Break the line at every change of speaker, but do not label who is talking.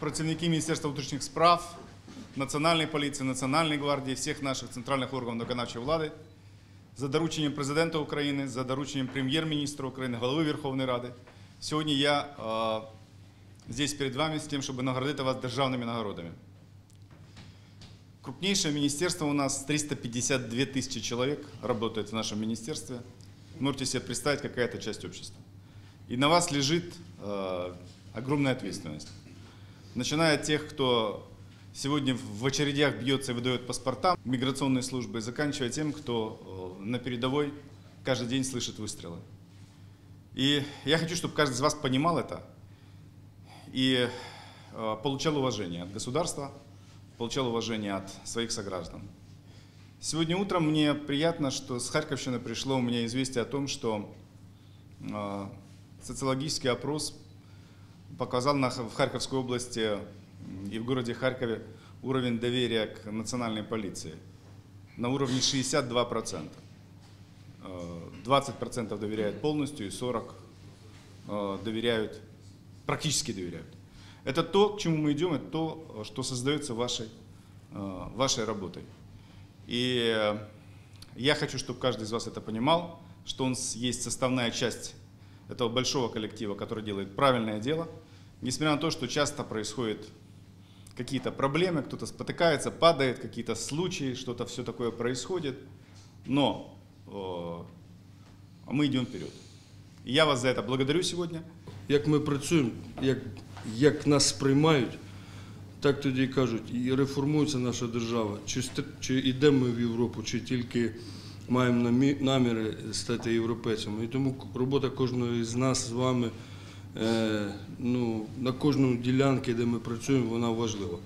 працівники Міністерства внутрішніх справ, Національної поліції, Національної гвардії, всіх наших центральних органів виконавчої влади за дорученням президента України, за дорученням прем'єр-міністра України, голови Верховної Ради. Сьогодні я е, здесь перед вами з тим, щоб нагородити вас державними нагородами. Крупнейшее министерство у нас, 352 тысячи человек работает в нашем министерстве. Можете себе представить, какая это часть общества. И на вас лежит э, огромная ответственность. Начиная от тех, кто сегодня в очередях бьется и выдает паспорта миграционной службы, и заканчивая тем, кто э, на передовой каждый день слышит выстрелы. И я хочу, чтобы каждый из вас понимал это и э, получал уважение от государства, получал уважение от своих сограждан. Сегодня утром мне приятно, что с Харьковщины пришло у меня известие о том, что э, социологический опрос показал в Харьковской области и в городе Харькове уровень доверия к национальной полиции на уровне 62%. Э, 20% доверяют полностью и 40% э, доверяют, практически доверяют. Это то, к чему мы идем, это то, что создается вашей, э, вашей работой. И э, я хочу, чтобы каждый из вас это понимал, что он есть составная часть этого большого коллектива, который делает правильное дело, несмотря на то, что часто происходят какие-то проблемы, кто-то спотыкается, падает, какие-то случаи, что-то все такое происходит, но э, мы идем вперед. И я вас за это благодарю сегодня.
Як ми працюємо, як, як нас сприймають, так тоді і кажуть, і реформується наша держава. Чи, ст- чи йдемо ми в Європу, чи тільки маємо намі- наміри стати європейцями. І тому к- робота кожного з нас з вами е, ну, на кожному ділянці, де ми працюємо, вона важлива.